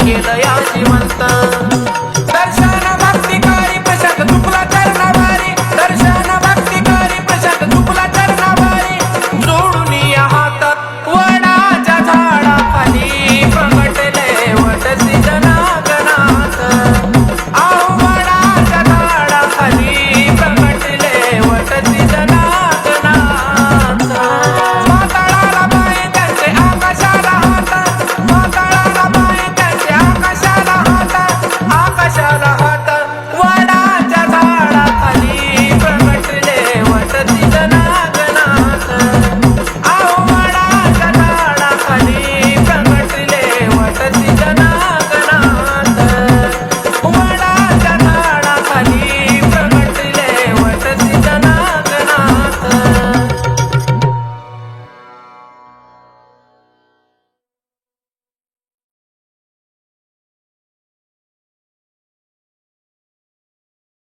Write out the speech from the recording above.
केलं या श्रीमंत.